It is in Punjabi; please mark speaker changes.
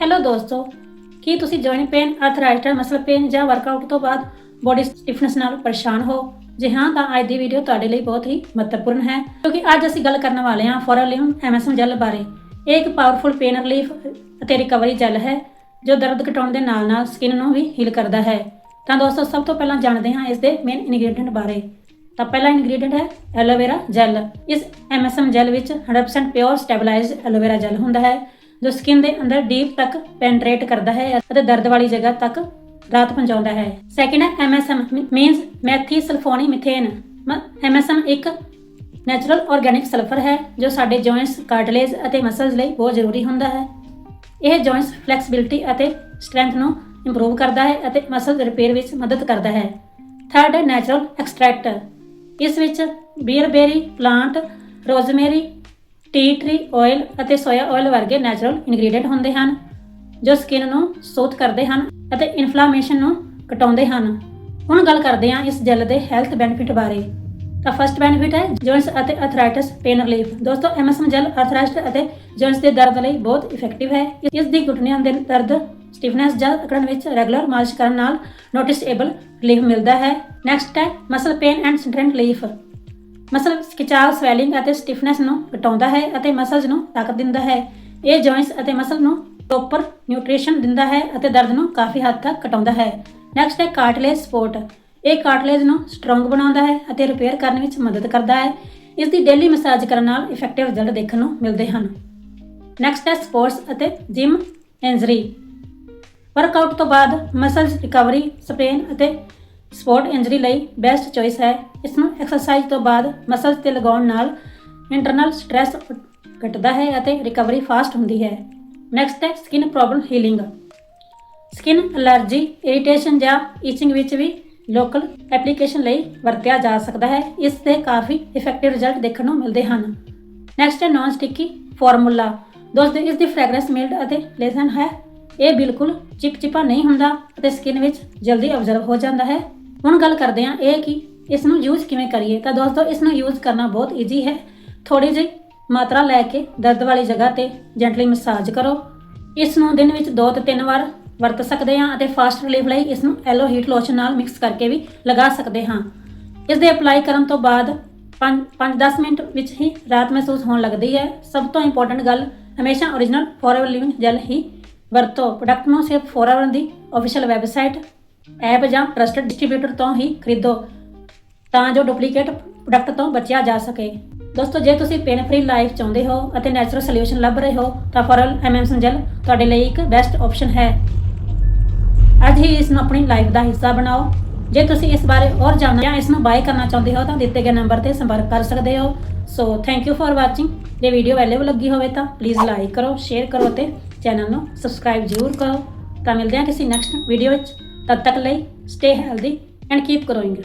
Speaker 1: ਹੈਲੋ ਦੋਸਤੋ, ਕੀ ਤੁਸੀਂ joint pain arthritis muscle pain ਜਾਂ ਵਰਕਆਊਟ ਤੋਂ ਬਾਅਦ ਬੋਡੀ ਸਟਿਫਨੈਸ ਨਾਲ ਪਰੇਸ਼ਾਨ ਹੋ? ਜੇ ਹਾਂ, ਤਾਂ ਅੱਜ ਦੀ ਵੀਡੀਓ ਤੁਹਾਡੇ ਲਈ ਬਹੁਤ ਹੀ ਮਹੱਤਵਪੂਰਨ ਹੈ, ਕਿਉਂਕਿ ਅੱਜ ਅਸੀਂ ਗੱਲ ਕਰਨ ਵਾਲੇ ਹਾਂ ਫੋਰਲਿਮ ਐਮਐਸਐਮ ਜੈਲ ਬਾਰੇ। ਇਹ ਇੱਕ ਪਾਵਰਫੁਲ ਪੇਨ ਰਿਲੀਫ ਅਤੇ ਰਿਕਵਰੀ ਜੈਲ ਹੈ, ਜੋ ਦਰਦ ਘਟਾਉਣ ਦੇ ਨਾਲ-ਨਾਲ ਸਕਿਨ ਨੂੰ ਵੀ ਹੀਲ ਕਰਦਾ ਹੈ। ਤਾਂ ਦੋਸਤੋ, ਸਭ ਤੋਂ ਪਹਿਲਾਂ ਜਾਣਦੇ ਹਾਂ ਇਸ ਦੇ ਮੇਨ ਇਨਗਰੀਡੀਐਂਟ ਬਾਰੇ। ਤਾਂ ਪਹਿਲਾ ਇਨਗਰੀਡੀਐਂਟ ਹੈ aloe vera gel MSM gel ਵਿੱਚ 100% ਪਿਓਰ ਸਟੇਬਲਾਈਜ਼ਡ ਐਲੋਵੇਰਾ ਜੈਲ ਹੁੰਦਾ ਹੈ, ਜੋ ਸਕਿਨ ਦੇ ਅੰਦਰ ਡੀਪ ਤੱਕ ਪੈਨਟਰੇਟ ਕਰਦਾ ਹੈ ਅਤੇ ਦਰਦ ਵਾਲੀ ਜਗ੍ਹਾ ਤੱਕ ਰਾਤ ਪਹੁੰਚਾਉਂਦਾ ਹੈ। ਸੈਕਿੰਡ ਹੈ MSM means methyl sulfonyl methane MSM ਇੱਕ ਨੈਚੁਰਲ ਆਰਗੈਨਿਕ ਸਲਫਰ ਹੈ, ਜੋ ਸਾਡੇ ਜੁਆਇੰਟਸ ਕਾਰਟਲੇਜ ਅਤੇ ਮਸਲਸ ਲਈ ਬਹੁਤ ਜ਼ਰੂਰੀ ਹੁੰਦਾ ਹੈ। ਇਹ ਜੋਇੰਟਸ ਫਲੈਕਸੀਬਿਲਿਟੀ ਅਤੇ ਸਟਰੈਂਥ ਨੂੰ ਇੰਪਰੂਵ ਕਰਦਾ ਹੈ ਅਤੇ ਮਸਲ ਰਿਪੇਅਰ ਵਿੱਚ ਮਦਦ ਕਰਦਾ ਹੈ। ਥਰਡ ਹੈ ਨੈਚੁਰਲ ਐਕਸਟਰੈਕਟ ਇਸ ਵਿੱਚ bearberry plant rosemary tea tree oil ਅਤੇ ਸੋਇਆ ਆਇਲ ਵਰਗੇ ਨੈਚੁਰਲ ਇਨਗਰੀਡੀਐਂਟ ਹੁੰਦੇ ਹਨ, ਜੋ ਸਕਿਨ ਨੂੰ ਸੋਧ ਕਰਦੇ ਹਨ ਅਤੇ ਇਨਫਲੇਮੇਸ਼ਨ ਨੂੰ ਘਟਾਉਂਦੇ ਹਨ। ਹੁਣ ਗੱਲ ਕਰਦੇ ਹਾਂ ਇਸ ਜੈਲ ਦੇ ਹੈਲਥ ਬੈਨੀਫਿਟ ਬਾਰੇ। ਤਾਂ ਫਰਸਟ ਬੈਨੀਫਿਟ ਹੈ ਜੋਇੰਟਸ ਅਤੇ ਆਰਥਰਾਈਟਿਸ ਪੇਨ ਰਿਲੀਫ ਦੋਸਤੋ ਐਮਐਸਐਮ ਜੈਲ ਆਰਥਰਾਈਟਿਸ ਅਤੇ ਜੋਇੰਟਸ ਦੇ ਦਰਦ ਲਈ ਬਹੁਤ ਇਫੈਕਟਿਵ ਹੈ। ਇਸ ਦੀ ਘੁਟਨਿਆਂ ਦੇ ਦਰਦ ਸਟਿਫਨੈਸ ਜਾਂ ਅਕੜਨ ਵਿੱਚ ਰੈਗੂਲਰ ਮਾਲਿਸ਼ ਕਰਨ ਨਾਲ ਨੋਟਿਸਏਬਲ ਰਿਲੀਫ ਮਿਲਦਾ ਹੈ। ਨੈਕਸਟ ਹੈ muscle pain and strength relief muscle ਖਿਚਾਵ swelling ਅਤੇ ਸਟਿਫਨੈਸ ਨੂੰ ਘਟਾਉਂਦਾ ਹੈ ਅਤੇ ਮਸਲਸ ਨੂੰ ਤਾਕਤ ਦਿੰਦਾ ਹੈ। ਇਹ ਜੋਇੰਟਸ ਅਤੇ ਮਸਲ ਨੂੰ ਪ੍ਰੋਪਰ ਨਿਊਟ੍ਰੀਸ਼ਨ ਦਿੰਦਾ ਹੈ ਅਤੇ ਦਰਦ ਨੂੰ ਕਾਫੀ ਹੱਦ ਤੱਕ ਘਟਾਉਂਦਾ ਹੈ। ਨੈਕਸਟ ਹੈ ਕਾਰਟਲੇਜ ਸਪੋਰਟ ਇਹ ਕਾਰਟਲੇਜ ਨੂੰ ਸਟਰੋਂਗ ਬਣਾਉਂਦਾ ਹੈ ਅਤੇ ਰਿਪੇਅਰ ਕਰਨ ਵਿੱਚ ਮਦਦ ਕਰਦਾ ਹੈ। ਇਸ ਦੀ ਡੇਲੀ ਮਸਾਜ ਕਰਨ ਨਾਲ ਇਫੈਕਟਿਵ ਰਿਜ਼ਲਟ ਦੇਖਣ ਨੂੰ ਮਿਲਦੇ ਹਨ। ਨੈਕਸਟ ਹੈ ਸਪੋਰਟਸ ਅਤੇ ਜਿਮ ਇੰਜਰੀ ਵਰਕਆਊਟ ਤੋਂ ਬਾਅਦ ਮਸਲਸ ਰਿਕਵਰੀ ਸਪੇਨ ਅਤੇ ਸਪੋਰਟ ਇੰਜਰੀ ਲਈ ਬੈਸਟ ਚੋਇਸ ਹੈ। ਇਸ ਨੂੰ ਐਕਸਰਸਾਈਜ਼ ਤੋਂ ਬਾਅਦ ਮਸਲਸ ਤੇ ਲਗਾਉਣ ਨਾਲ ਇੰਟਰਨਲ ਸਟ੍ਰੈਸ ਘਟਦਾ ਹੈ ਅਤੇ ਰਿਕਵਰੀ ਫਾਸਟ ਹੁੰਦੀ ਹੈ। ਨੈਕਸਟ ਹੈ skin problem healing skin allergy irritation ਜਾਂ ਈਚਿੰਗ ਵਿੱਚ ਵੀ ਲੋਕਲ ਐਪਲੀਕੇਸ਼ਨ ਲਈ ਵਰਤਿਆ ਜਾ ਸਕਦਾ ਹੈ। ਇਸ ਦੇ ਕਾਫੀ ਇਫੈਕਟਿਵ ਰਿਜ਼ਲਟ ਦੇਖਣ ਨੂੰ ਮਿਲਦੇ ਹਨ। ਨੈਕਸਟ ਹੈ ਨਾਨ ਸਟਿਕੀ ਫਾਰਮੂਲਾ ਦੋਸਤੋ, ਇਸ ਦੀ ਫ੍ਰੈਗਰੈਂਸ ਮਿਲਡ ਅਤੇ ਪਲੇਸੈਂਟ ਹੈ। ਇਹ ਬਿਲਕੁਲ ਚਿਪਚਿਪਾ ਨਹੀਂ ਹੁੰਦਾ ਅਤੇ ਸਕਿਨ ਵਿੱਚ ਜਲਦੀ ਅਬਜ਼ਰਵ ਹੋ ਜਾਂਦਾ ਹੈ। ਹੁਣ ਗੱਲ ਕਰਦੇ ਹਾਂ ਇਹ ਕਿ ਇਸ ਨੂੰ ਯੂਜ਼ ਕਿਵੇਂ ਕਰੀਏ। ਤਾਂ ਦੋਸਤੋ, ਇਸ ਨੂੰ ਯੂਜ਼ ਕਰਨਾ ਬਹੁਤ ਈਜ਼ੀ ਹੈ। ਥੋੜੀ ਜਿਹੀ ਮਾਤਰਾ ਲੈ ਕੇ ਦਰਦ ਵਾਲੀ ਜਗ੍ਹਾ ਤੇ ਜੈਂਟਲੀ ਮਸਾਜ ਕਰੋ। ਇਸ ਨੂੰ ਦਿਨ ਵਿੱਚ 2 ਤੋਂ 3 ਵਾਰ ਵਰਤ ਸਕਦੇ ਹਾਂ ਅਤੇ ਫਾਸਟ ਰਿਲੀਫ ਲਈ ਇਸ ਨੂੰ ਐਲੋ ਹੀਟ ਲੋਸ਼ਨ ਨਾਲ ਮਿਕਸ ਕਰਕੇ ਵੀ ਲਗਾ ਸਕਦੇ ਹਾਂ। ਇਸ ਦੇ ਅਪਲਾਈ ਕਰਨ ਤੋਂ ਬਾਅਦ 5-10 ਮਿੰਟ ਵਿੱਚ ਹੀ ਰਾਤ ਮਹਿਸੂਸ ਹੋਣ ਲੱਗਦੀ ਹੈ। ਸਭ ਤੋਂ ਇੰਪੋਰਟੈਂਟ ਗੱਲ, ਹਮੇਸ਼ਾ origignal ਫੋਰਐਵਰ ਲਿਵਿੰਗ ਜੈਲ ਹੀ ਵਰਤੋ। ਪ੍ਰੋਡਕਟ ਨੂੰ ਸਿਰਫ ਫੋਰਐਵਰ ਦੀ ਅਫੀਸ਼ੀਅਲ ਵੈਬਸਾਈਟ ਐਪ ਜਾਂ ਟਰਸਟਡ ਡਿਸਟ੍ਰੀਬਿਊਟਰ ਤੋਂ ਹੀ ਖਰੀਦੋ ਤਾਂ ਜੋ ਡੁਪਲੀਕੇਟ ਪ੍ਰੋਡਕਟ ਤੋਂ ਬਚਿਆ ਜਾ ਸਕੇ। ਦੋਸਤੋ, ਜੇ ਤੁਸੀਂ ਪੇਨ ਫ੍ਰੀ ਲਾਈਫ ਚਾਹੁੰਦੇ ਹੋ ਅਤੇ ਨੈਚੁਰਲ ਸੋਲੂਸ਼ਨ ਲੱਭ ਰਹੇ ਹੋ, ਤਾਂ ਫੋਰਲ ਐਮਐਮਸਨ ਜੈਲ ਤੁਹਾਡੇ ਲਈ ਇੱਕ ਬੈਸਟ ਆਪਸ਼ਨ ਹੈ। ਅੱਜ ਹੀ ਇਸ ਨੂੰ ਆਪਣੀ ਲਾਈਫ ਦਾ ਹਿੱਸਾ ਬਣਾਓ। ਜੇ ਤੁਸੀਂ ਇਸ ਬਾਰੇ ਹੋਰ ਜਾਣਨਾ ਜਾਂ ਇਸ ਨੂੰ ਬਾਏ ਕਰਨਾ ਚਾਹੁੰਦੇ ਹੋ, ਤਾਂ ਦਿੱਤੇ ਗਏ ਨੰਬਰ ਤੇ ਸੰਪਰਕ ਕਰ ਸਕਦੇ ਹੋ। So thank you for watching ਜੇ ਵੀਡੀਓ ਵੈਲਿਊਬਲ ਲੱਗੀ ਹੋਵੇ ਤਾਂ ਪਲੀਜ਼ ਲਾਈਕ ਕਰੋ ਸ਼ੇਅਰ ਕਰੋ ਤੇ ਚੈਨਲ ਨੂੰ ਸਬਸਕ੍ਰਾਈਬ ਜ਼ਰੂਰ ਕਰੋ। ਤਾਂ ਮਿਲਦੇ ਹਾਂ ਕਿਸੇ ਨੈਕਸਟ ਵੀਡੀਓ ਵਿੱਚ। ਤਦ ਤੱਕ ਲਈ stay healthy and keep growing